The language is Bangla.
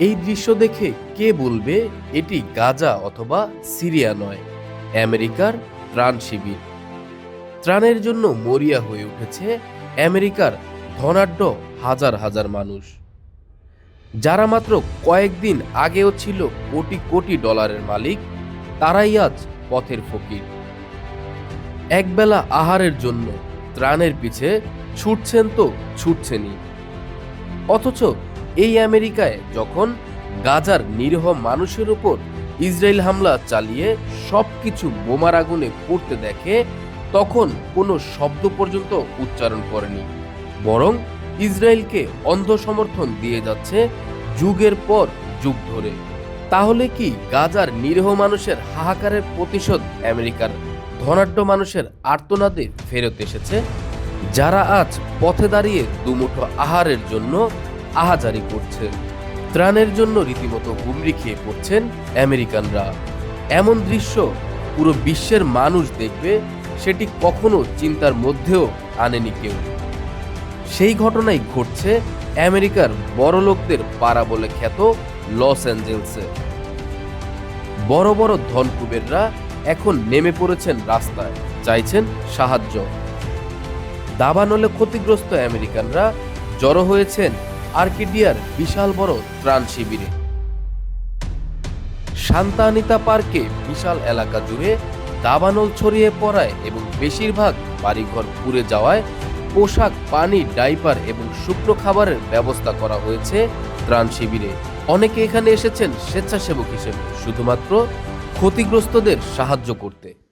এই দৃশ্য দেখে কে বলবে এটি গাজা অথবা সিরিয়া নয়, আমেরিকার ত্রাণ শিবির। ত্রাণের জন্য মরিয়া হয়ে উঠেছে আমেরিকার ধনাঢ্য হাজার হাজার মানুষ। যারা মাত্র কয়েকদিন আগেও ছিল কোটি কোটি ডলারের মালিক, তারাই আজ পথের ফকির। একবেলা আহারের জন্য ত্রাণের পিছে ছুটছেন তো ছুটছেনই। অথচ এই আমেরিকায় যখন গাজার নিরীহ মানুষের উপর ইসরায়েল হামলা চালিয়ে সবকিছু বোমার আগুনে পড়তে দেখে, তখন কোনো শব্দ পর্যন্ত উচ্চারণ করেনি। বরং ইসরায়েলকে অন্ধ সমর্থন দিয়ে যাচ্ছে যুগের পর যুগ ধরে। তাহলে কি গাজার নিরীহ মানুষের হাহাকারের প্রতিশোধ আমেরিকার ধনাঢ্য মানুষের আর্তনাদে ফেরত এসেছে? যারা আজ পথে দাঁড়িয়ে দুমুঠো আহারের জন্য আহাজারি করছে। ত্রাণের জন্য রীতিমতো হুমড়ি খেয়ে পড়ছেন আমেরিকানরা। এমন দৃশ্য পুরো বিশ্বের মানুষ দেখবে, সেটি কখনো চিন্তার মধ্যেও আনেনি কেউ। সেই ঘটনাই ঘটছে আমেরিকার বড় লোকদের পাড়া বলে খ্যাত লস অ্যাঞ্জেলসে। বড় বড় ধনকুবেররা এখন নেমে পড়েছেন রাস্তায়, চাইছেন সাহায্য। দাবানলে ক্ষতিগ্রস্ত আমেরিকানরা জড়ো হয়েছেন আর্কিডিয়ার বিশাল বড় ত্রাণ শিবিরে। শান্তানিতা পার্কে বিশাল এলাকা জুড়ে দাবানল ছড়িয়ে পড়ায় এবং বেশিরভাগ বাড়িঘর পুড়ে যাওয়ায় পোশাক, পানি, ডাইপার এবং শুকনো খাবারের ব্যবস্থা করা হয়েছে ত্রাণ শিবিরে। অনেকে এখানে এসেছেন স্বেচ্ছাসেবক হিসেবে, শুধুমাত্র ক্ষতিগ্রস্তদের সাহায্য করতে।